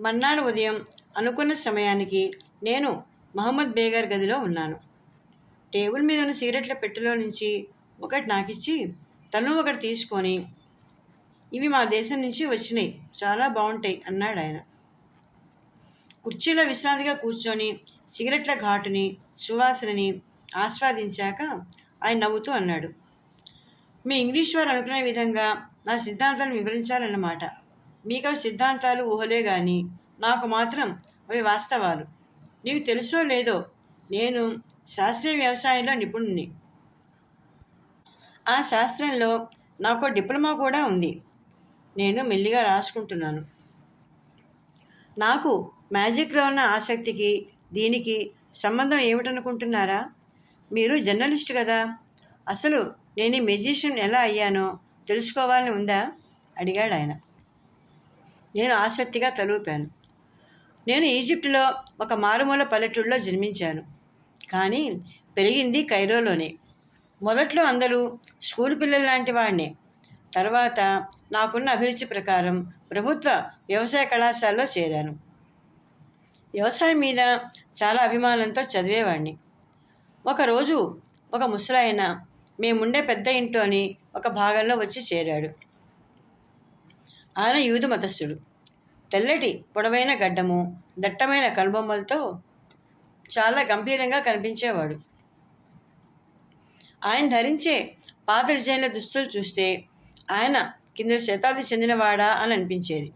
మర్నాడు ఉదయం అనుకున్న సమయానికి నేను మహమ్మద్ బేగర్ గదిలో ఉన్నాను. టేబుల్ మీద ఉన్న సిగరెట్ల పెట్టెలో నుంచి ఒకటి నాకిచ్చి తను ఒకటి తీసుకొని ఇవి మా దేశం నుంచి వచ్చినాయి చాలా బాగుంటాయి అన్నాడు ఆయన. కుర్చీలో విశ్రాంతిగా కూర్చొని సిగరెట్ల ఘాటుని సువాసనని ఆస్వాదించాక ఆయన నవ్వుతూ అన్నాడు. మీ ఇంగ్లీష్ వారు అనుకునే విధంగా నా సిద్ధాంతాలను వివరించాలన్నమాట మీకు సిద్ధాంతాలు ఊహలే కానీ నాకు మాత్రం అవి వాస్తవాలు. నీకు తెలుసో లేదో నేను శాస్త్రీయ వ్యవసాయంలో నిపుణుని ఆ శాస్త్రంలో నాకు డిప్లొమా కూడా ఉంది. నేను మెల్లిగా రాసుకుంటున్నాను. నాకు మ్యాజిక్లో ఉన్న ఆసక్తికి దీనికి సంబంధం ఏమిటనుకుంటున్నారా? మీరు జర్నలిస్ట్ కదా. అసలు నేను మెజిషియన్ ఎలా అయ్యానో తెలుసుకోవాలని ఉందా? అడిగాడు ఆయన నేను ఆసక్తిగా తలూపాను. నేను ఈజిప్టులో ఒక మారుమూల పల్లెటూళ్ళలో జన్మించాను. కానీ పెరిగింది కైరోలోనే. మొదట్లో అందరూ స్కూల్ పిల్లల లాంటి వాడినే. తర్వాత నాకున్న అభిరుచి ప్రకారం ప్రభుత్వ వ్యవసాయ కళాశాలలో చేరాను. వ్యవసాయం మీద చాలా అభిమానంతో చదివేవాడిని. ఒకరోజు ఒక ముసలాయన మేముండే పెద్ద ఇంట్లోని ఒక భాగంలో వచ్చి చేరాడు. ఆయన యూదు మతస్థుడు. తెల్లటి పొడవైన గడ్డము దట్టమైన కనుబొమ్మలతో చాలా గంభీరంగా కనిపించేవాడు. ఆయన ధరించే పాత డిజైన్ల దుస్తులు చూస్తే ఆయన కింద శతాబ్ది చెందినవాడా అని అనిపించేది.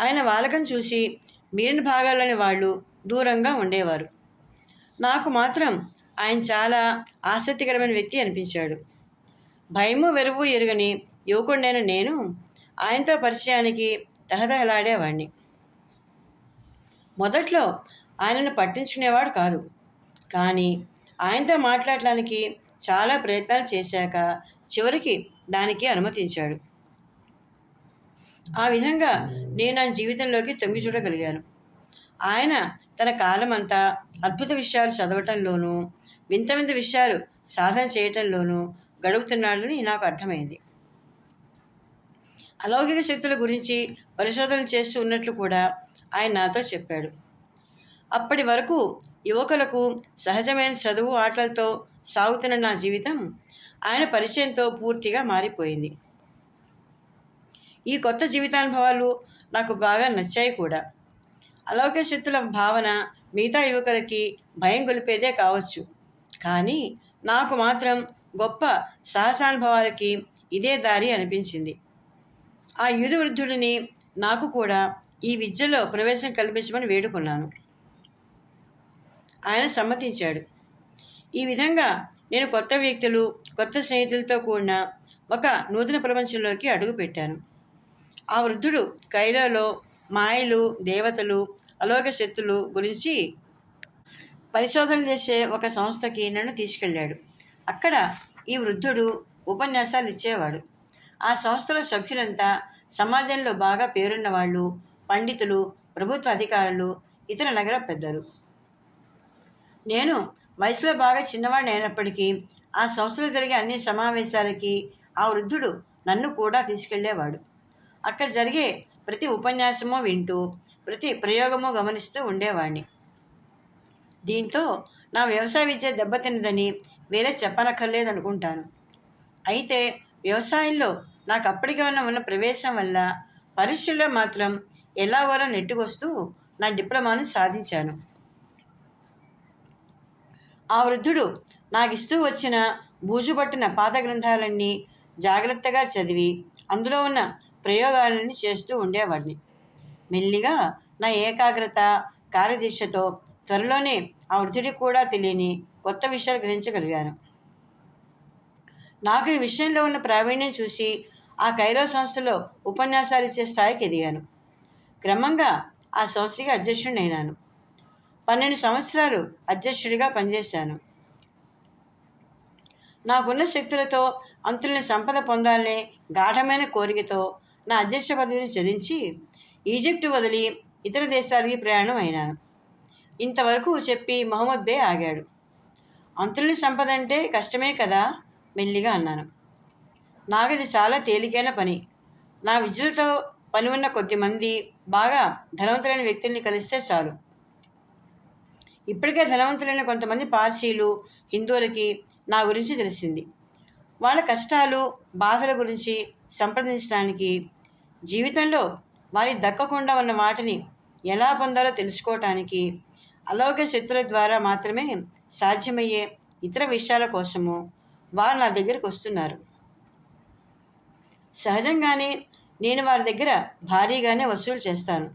ఆయన వాలకం చూసి మిగిలిన భాగాల్లోని వాళ్ళు దూరంగా ఉండేవారు. నాకు మాత్రం ఆయన చాలా ఆసక్తికరమైన వ్యక్తి అనిపించాడు. భయము వెరువు ఎరుగని యువకుడినైన నేను ఆయనతో పరిచయానికి తహతహలాడేవాడిని మొదట్లో ఆయనను పట్టించుకునేవాడు కాదు. కానీ ఆయనతో మాట్లాడటానికి చాలా ప్రయత్నాలు చేశాక చివరికి దానికి అనుమతించాడు. ఆ విధంగా నేను నా జీవితంలోకి తొంగి చూడగలిగాను. ఆయన తన కాలమంతా అద్భుత విషయాలు చదవటంలోనూ వింత వింత విషయాలు సాధన చేయటంలోనూ గడుపుతున్నాడని నాకు అర్థమైంది. అలౌకిక శక్తుల గురించి పరిశోధన చేస్తూ ఉన్నట్లు కూడా ఆయన నాతో చెప్పాడు. అప్పటి వరకు యువకులకు సహజమైన చదువు ఆటలతో సాగుతున్న నా జీవితం ఆయన పరిచయంతో పూర్తిగా మారిపోయింది. ఈ కొత్త జీవితానుభవాలు నాకు బాగా నచ్చాయి కూడా. అలౌకిక శక్తుల భావన మిగతా యువకులకి భయం గొలిపేదే కావచ్చు. కానీ నాకు మాత్రం గొప్ప సాహసానుభవాలకి ఇదే దారి అనిపించింది. ఆ యూధవృద్ధుడిని నాకు కూడా ఈ విద్యలో ప్రవేశం కల్పించమని వేడుకున్నాను. ఆయన సమ్మతించాడు. ఈ విధంగా నేను కొత్త వ్యక్తులు కొత్త స్నేహితులతో కూడిన ఒక నూతన ప్రపంచంలోకి అడుగుపెట్టాను. ఆ వృద్ధుడు కైలాలో మాయలు దేవతలు అలోక శక్తులు గురించి పరిశోధన చేసే ఒక సంస్థకి నన్ను తీసుకెళ్ళాడు. అక్కడ ఈ వృద్ధుడు ఉపన్యాసాలు ఇచ్చేవాడు. ఆ సంస్థలో సభ్యులంతా సమాజంలో బాగా పేరున్న వాళ్ళు పండితులు ప్రభుత్వ అధికారులు ఇతర నగర పెద్దలు. నేను వయసులో బాగా చిన్నవాడిని అయినప్పటికీ ఆ సంస్థలో జరిగే అన్ని సమావేశాలకి ఆ వృద్ధుడు నన్ను కూడా తీసుకెళ్ళేవాడు. అక్కడ జరిగే ప్రతి ఉపన్యాసము వింటూ ప్రతి ప్రయోగము గమనిస్తూ ఉండేవాడిని. దీంతో నా వ్యవసాయ విద్య దెబ్బతిన్నదని వేరే చెప్పనక్కర్లేదనుకుంటాను. అయితే వ్యవసాయంలో నాకు అప్పటికే ఉన్న ఉన్న ప్రవేశం వల్ల పరీక్షల్లో మాత్రం ఎలాగోలా నెట్టుకొస్తూ నా డిప్లొమాను సాధించాను. ఆ వృద్ధుడు నాకు ఇస్తూ వచ్చిన బూజుపట్టిన పాత గ్రంథాలన్నీ జాగ్రత్తగా చదివి అందులో ఉన్న ప్రయోగాలన్నీ చేస్తూ ఉండేవాడిని. మెల్లిగా నా ఏకాగ్రత కార్యదీక్షతో త్వరలోనే ఆ వృద్ధుడికి కూడా తెలియని కొత్త విషయాలు గ్రహించగలిగాను. నాకు ఈ విషయంలో ఉన్న ప్రావీణ్యం చూసి ఆ కైరో సంస్థలో ఉపన్యాసాలు ఇచ్చే స్థాయికి ఎదిగాను. క్రమంగా ఆ సంస్థకి అధ్యక్షుడినైనాను. పన్నెండు సంవత్సరాలు అధ్యక్షుడిగా పనిచేశాను. నాకున్న శక్తులతో అంతుల్ని సంపద పొందాలనే గాఢమైన కోరికతో నా అధ్యక్ష పదవిని చదించి ఈజిప్టు వదిలి ఇతర దేశాలకి ప్రయాణం అయినాను. ఇంతవరకు చెప్పి మహమ్మద్ బే ఆగాడు. అంతుల్ని సంపద అంటే కష్టమే కదా? మెల్లిగా అన్నాను. నాకది చాలా తేలికైన పని. నా విద్యలతో పని ఉన్న కొద్దిమంది బాగా ధనవంతులైన వ్యక్తుల్ని కలిస్తే చాలు. ఇప్పటికే ధనవంతులైన కొంతమంది పార్సీలు హిందువులకి నా గురించి తెలిసింది. వాళ్ళ కష్టాలు బాధల గురించి సంప్రదించడానికి జీవితంలో వారి దక్కకుండా ఉన్న వాటిని ఎలా పొందాలో తెలుసుకోవటానికి అలౌకిక శక్తుల ద్వారా మాత్రమే సాధ్యమయ్యే ఇతర విషయాల కోసము వారు నా దగ్గరకు వస్తున్నారు. సహజంగానే నేను వారి దగ్గర భారీగానే వసూలు చేస్తాను.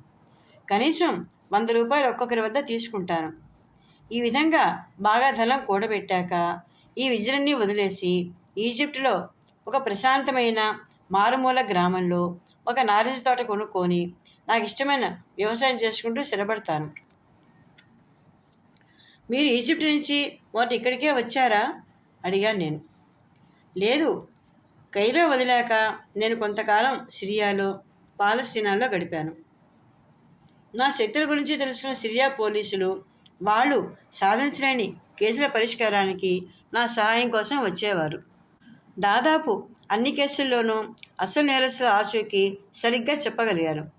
కనీసం వంద రూపాయలు ఒక్కొక్కరి వద్ద తీసుకుంటాను. ఈ విధంగా బాగా ధనం కూడబెట్టాక ఈ విద్యలన్నీ వదిలేసి ఈజిప్టులో ఒక ప్రశాంతమైన మారుమూల గ్రామంలో ఒక నారింజ తోట కొనుక్కొని నాకు ఇష్టమైన వ్యవసాయం చేసుకుంటూ స్థిరపడతాను. మీరు ఈజిప్ట్ నుంచి మొదట ఇక్కడికే వచ్చారా? అడిగాను నేను. లేదు కైరో వదిలాక నేను కొంతకాలం సిరియాలో పాలస్తీనాలో గడిపాను. నా శక్తుల గురించి తెలుసుకున్న సిరియా పోలీసులు వాళ్ళు సాధించలేని కేసుల పరిష్కారానికి నా సహాయం కోసం వచ్చేవారు. దాదాపు అన్ని కేసుల్లోనూ అసలు నేరస్తుల ఆచూకీ సరిగ్గా చెప్పగలిగాను.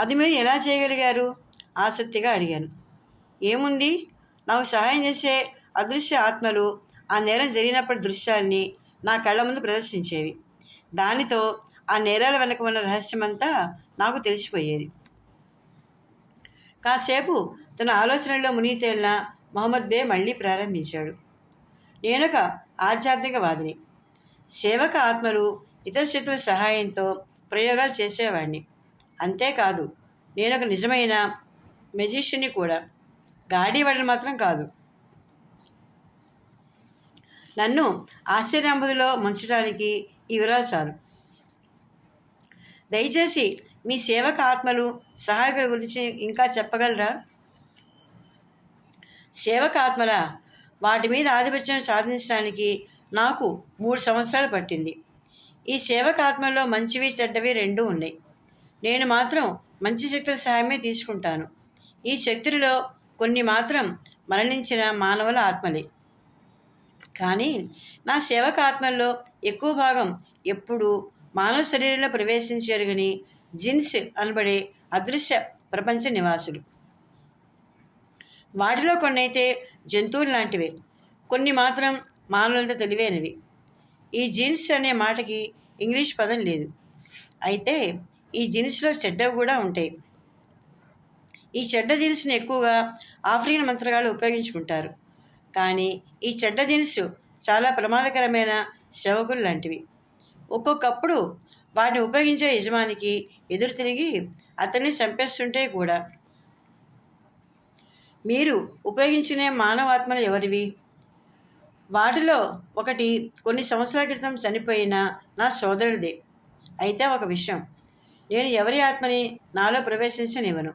అది మీరు ఎలా చేయగలిగారు? ఆసక్తిగా అడిగాను. ఏముంది? నాకు సహాయం చేసే అదృశ్య ఆత్మలు ఆ నేరం జరిగినప్పటి దృశ్యాన్ని నా కళ్ళ ముందు ప్రదర్శించేవి. దానితో ఆ నేరాల వెనక ఉన్న రహస్యమంతా నాకు తెలిసిపోయేది. కాసేపు తన ఆలోచనల్లో మునిగి తేలిన మహమ్మద్ బే మళ్ళీ ప్రారంభించాడు. నేనొక ఆధ్యాత్మికవాదిని. సేవక ఆత్మలు ఇతర శక్తుల సహాయంతో ప్రయోగాలు చేసేవాడిని అంతేకాదు నేనొక నిజమైన మెజిషియన్ని కూడా. గాడివాడని మాత్రం కాదు. నన్ను ఆశ్చర్యాంబుదిలో ముంచడానికి ఈ వివరాలు చాలు. దయచేసి మీ సేవక ఆత్మలు సహాయకుల గురించి ఇంకా చెప్పగలరా? సేవక ఆత్మల వాటి మీద ఆధిపత్యం సాధించడానికి నాకు మూడు సంవత్సరాలు పట్టింది. ఈ సేవక ఆత్మల్లో మంచివి చెడ్డవి రెండూ ఉన్నాయి. నేను మాత్రం మంచి శక్తుల సహాయమే తీసుకుంటాను. ఈ శక్తులలో కొన్ని మాత్రం మరణించిన మానవుల ఆత్మలే. కానీ నా సేవక ఆత్మల్లో ఎక్కువ భాగం ఎప్పుడు మానవ శరీరంలో ప్రవేశించరుగని జిన్స్ అనబడే అదృశ్య ప్రపంచ నివాసులు. వాటిలో కొన్నైతే జంతువులు లాంటివే. కొన్ని మాత్రం మానవులతో తెలివైనవి. ఈ జీన్స్ అనే మాటకి ఇంగ్లీష్ పదం లేదు. అయితే ఈ జీన్స్లో చెడ్డవి కూడా ఉంటాయి. ఈ చెడ్డ జీన్స్ని ఎక్కువగా ఆఫ్రికన్ మంత్రగాళ్ళు ఉపయోగించుకుంటారు. కానీ ఈ చెడ్డ దినుసు చాలా ప్రమాదకరమైన శవకులు లాంటివి. ఒక్కొక్కప్పుడు వాటిని ఉపయోగించే యజమానికి ఎదురు తిరిగి అతన్ని చంపేస్తుంటే కూడా. మీరు ఉపయోగించుకునే మానవాత్మలు ఎవరివి? వాటిలో ఒకటి కొన్ని సంవత్సరాల క్రితం చనిపోయిన నా సోదరుడిదే. అయితే ఒక విషయం. నేను ఎవరి ఆత్మని నాలో ప్రవేశించనివ్వను.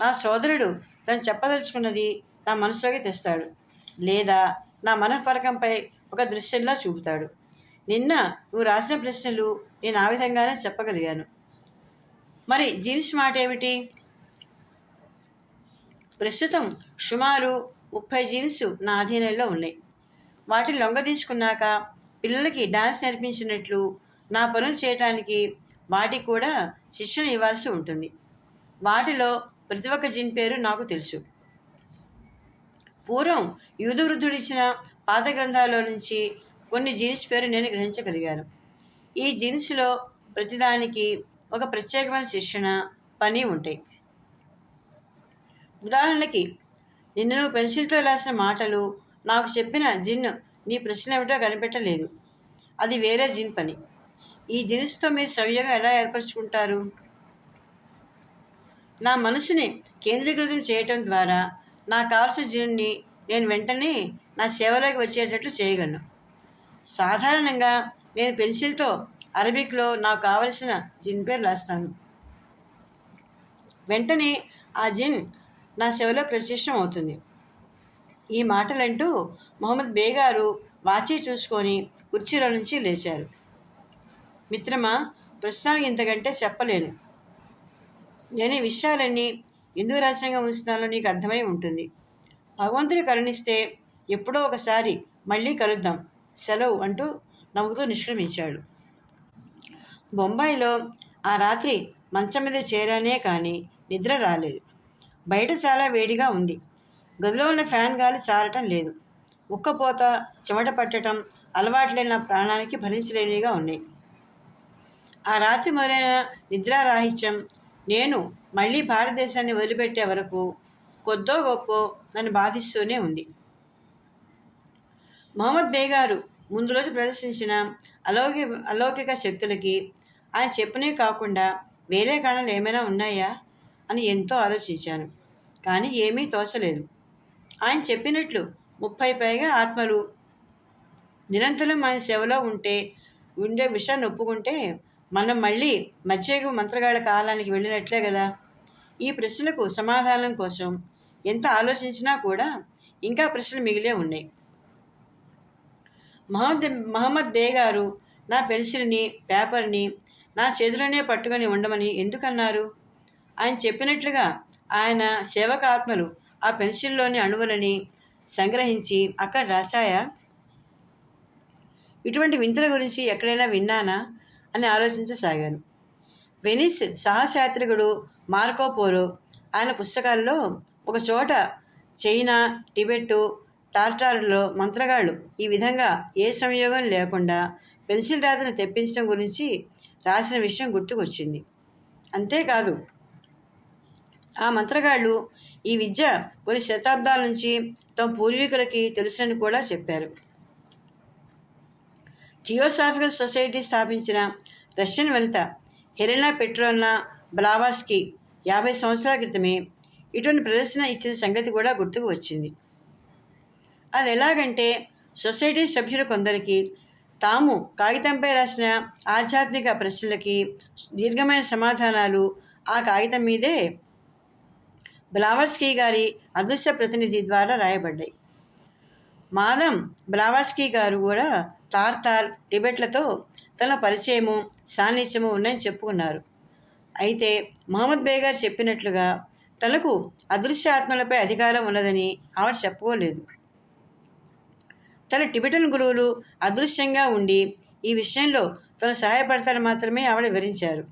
నా సోదరుడు తను చెప్పదలుచుకున్నది నా మనసులోకి తెస్తాడు. లేదా నా మనఃపరకంపై ఒక దృశ్యంలా చూపుతాడు. నిన్న నువ్వు రాసిన ప్రశ్నలు నేను ఆ విధంగానే చెప్పగలిగాను. మరి జీన్స్ మాట ఏమిటి? ప్రస్తుతం సుమారు ముప్పై జీన్స్ నా అధీనంలో ఉన్నాయి. వాటిని లొంగదీసుకున్నాక పిల్లలకి డాన్స్ నేర్పించినట్లు నా పనులు చేయటానికి వాటికి కూడా శిక్షణ ఇవ్వాల్సి ఉంటుంది. వాటిలో ప్రతి ఒక్క జిన్ పేరు నాకు తెలుసు. పూర్వం యూదు పాత గ్రంథాల్లో నుంచి కొన్ని జీన్స్ పేరు నేను గ్రహించగలిగాను. ఈ జీన్స్లో ప్రతిదానికి ఒక ప్రత్యేకమైన శిక్షణ పని ఉంటాయి ఉదాహరణకి నిన్ను నువ్వు పెన్సిల్తో రాసిన మాటలు నాకు చెప్పిన జిన్ నీ ప్రశ్న ఏమిటో కనిపెట్టలేదు. అది వేరే జిన్ పని. ఈ జిన్స్తో మీరు సవ్యంగా ఎలా ఏర్పరచుకుంటారు? నా మనసుని కేంద్రీకృతం చేయటం ద్వారా నాకు కావాల్సిన జిన్ని నేను వెంటనే నా సేవలోకి వచ్చేటట్లు చేయగలను. సాధారణంగా నేను పెన్సిల్తో అరబిక్లో నాకు కావలసిన జిన్ పేరు రాస్తాను. వెంటనే ఆ జిన్ నా సేవలో ప్రత్యక్షం అవుతుంది. ఈ మాటలంటూ మొహమ్మద్ బేగారు వాచి చూసుకొని కుర్చీలో నుంచి లేచారు. మిత్రమా ప్రస్తుతానికి ఇంతకంటే చెప్పలేను. నేను ఈ విషయాలన్నీ హిందూ రహస్యంగా ఉంచుతానో నీకు అర్థమై ఉంటుంది. భగవంతుని కరుణిస్తే ఎప్పుడో ఒకసారి మళ్ళీ కలుద్దాం సెలవు అంటూ నవ్వుతూ నిష్క్రమించాడు. బొంబాయిలో ఆ రాత్రి మంచం మీద చేరానే కానీ నిద్ర రాలేదు. బయట చాలా వేడిగా ఉంది. గదిలో ఉన్న ఫ్యాన్ గాలి చాలటం లేదు. ఉక్కపోత చెమట పట్టడం అలవాట్లైన ప్రాణానికి భరించలేనిగా ఉన్నాయి. ఆ రాత్రి మొదలైన నిద్రారాహిత్యం నేను మళ్ళీ భారతదేశాన్ని వదిలిపెట్టే వరకు కొద్దో గొప్ప నన్ను బాధిస్తూనే ఉంది. మహమ్మద్ బేగారు ముందు రోజు ప్రదర్శించిన అలౌకి అలౌకిక శక్తులకి ఆయన చెప్పనే కాకుండా వేరే కారణాలు ఏమైనా ఉన్నాయా అని ఎంతో ఆలోచించాను. కానీ ఏమీ తోచలేదు. ఆయన చెప్పినట్లు ముప్పై పైగా ఆత్మలు నిరంతరం ఆయన సేవలో ఉంటే ఉండే విషయాన్ని ఒప్పుకుంటే మనం మళ్ళీ మధ్యయుగ మంత్రగాళ్ళ కాలానికి వెళ్ళినట్లే కదా? ఈ ప్రశ్నలకు సమాధానం కోసం ఎంత ఆలోచించినా కూడా ఇంకా ప్రశ్నలు మిగిలే ఉన్నాయి. మహమ్మద్ మహమ్మద్ బే గారు నా పెన్సిల్ని పేపర్ని నా చేతిలోనే పట్టుకొని ఉండమని ఎందుకన్నారు? ఆయన చెప్పినట్లుగా ఆయన సేవక ఆత్మలు ఆ పెన్సిల్లోని అణువులని సంగ్రహించి అక్కడ రాశాయా? ఇటువంటి వింతల గురించి ఎక్కడైనా విన్నానా? అని ఆలోచించసాగాను. వెనిస్ సహశాత్రికుడు మార్కోపోరో ఆయన పుస్తకాల్లో ఒక చోట చైనా టిబెట్టు టార్టార్లో మంత్రగాళ్ళు ఈ విధంగా ఏ సంయోగం లేకుండా పెన్సిల్ రాతను తెప్పించడం గురించి రాసిన విషయం గుర్తుకొచ్చింది. అంతేకాదు ఆ మంత్రగాళ్ళు ఈ విద్య కొన్ని శతాబ్దాల నుంచి తమ పూర్వీకులకి తెలుసని కూడా చెప్పారు. జియోసాఫికల్ సొసైటీ స్థాపించిన రష్యన్ వనిత హెలెనా పెట్రోల్నా బ్లావాస్కి యాభై సంవత్సరాల క్రితమే ఇటువంటి ప్రదర్శన ఇచ్చిన సంగతి కూడా గుర్తుకు వచ్చింది. అది ఎలాగంటే సొసైటీ సభ్యులు కొందరికి తాము కాగితంపై రాసిన ఆధ్యాత్మిక ప్రశ్నలకి దీర్ఘమైన సమాధానాలు ఆ కాగితం మీదే బ్లావర్స్కీ గారి అదృశ్య ప్రతినిధి ద్వారా రాయబడ్డాయి. మాదం బ్లావాస్కీ గారు కూడా తార్తార్ టిబెట్లతో తన పరిచయము సాన్నిధ్యము ఉన్నాయని చెప్పుకున్నారు. అయితే మహమ్మద్ బే గారు చెప్పినట్లుగా తనకు అదృశ్య ఆత్మలపై అధికారం ఉన్నదని ఆవిడ చెప్పుకోలేదు. తన టిబెటన్ గురువులు అదృశ్యంగా ఉండి ఈ విషయంలో తను సహాయపడతారని మాత్రమే ఆవిడ వివరించారు.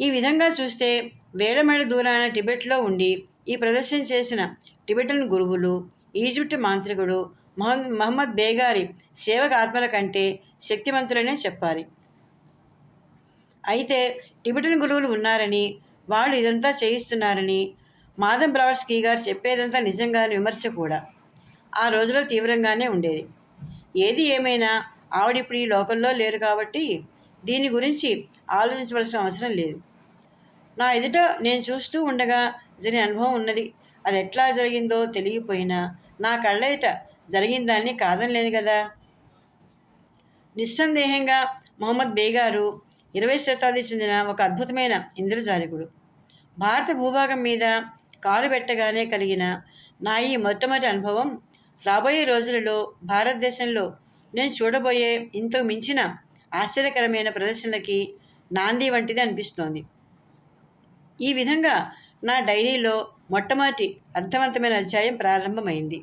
ఈ విధంగా చూస్తే వేల మైళ్ళ దూరాన టిబెట్లో ఉండి ఈ ప్రదర్శన చేసిన టిబెటన్ గురువులు ఈజిప్ట్ మాంత్రికుడు మహమ్మద్ మహమ్మద్ బేగారి సేవక ఆత్మల కంటే శక్తివంతులనే చెప్పాలి. అయితే టిబెటన్ గురువులు ఉన్నారని వాళ్ళు ఇదంతా చేయిస్తున్నారని మాధవ్ బ్రావర్స్కీ గారు చెప్పేదంతా నిజంగానే విమర్శ కూడా. ఆ రోజులో తీవ్రంగానే ఉండేది. ఏది ఏమైనా ఆవిడిప్పుడు ఈ లోకల్లో లేరు కాబట్టి దీని గురించి ఆలోచించవలసిన అవసరం లేదు. నా ఎదుట నేను చూస్తూ ఉండగా జరిగిన అనుభవం ఉన్నది. అది ఎట్లా జరిగిందో తెలియపోయినా నా కళ్ళయిట జరిగిందాన్ని కాదనలేను కదా నిస్సందేహంగా మొహమ్మద్ బేగారు ఇరవై శతాబ్ది చెందిన ఒక అద్భుతమైన ఇంద్రజాలికుడు. భారత భూభాగం మీద కాలు పెట్టగానే కలిగిన నా ఈ మొట్టమొదటి అనుభవం రాబోయే రోజులలో భారతదేశంలో నేను చూడబోయే ఇంతకు మించిన ఆశ్చర్యకరమైన ప్రదర్శనలకి నాంది వంటిది అనిపిస్తోంది. ఈ విధంగా నా డైరీలో మొట్టమొదటి అర్థవంతమైన అధ్యాయం ప్రారంభమైంది.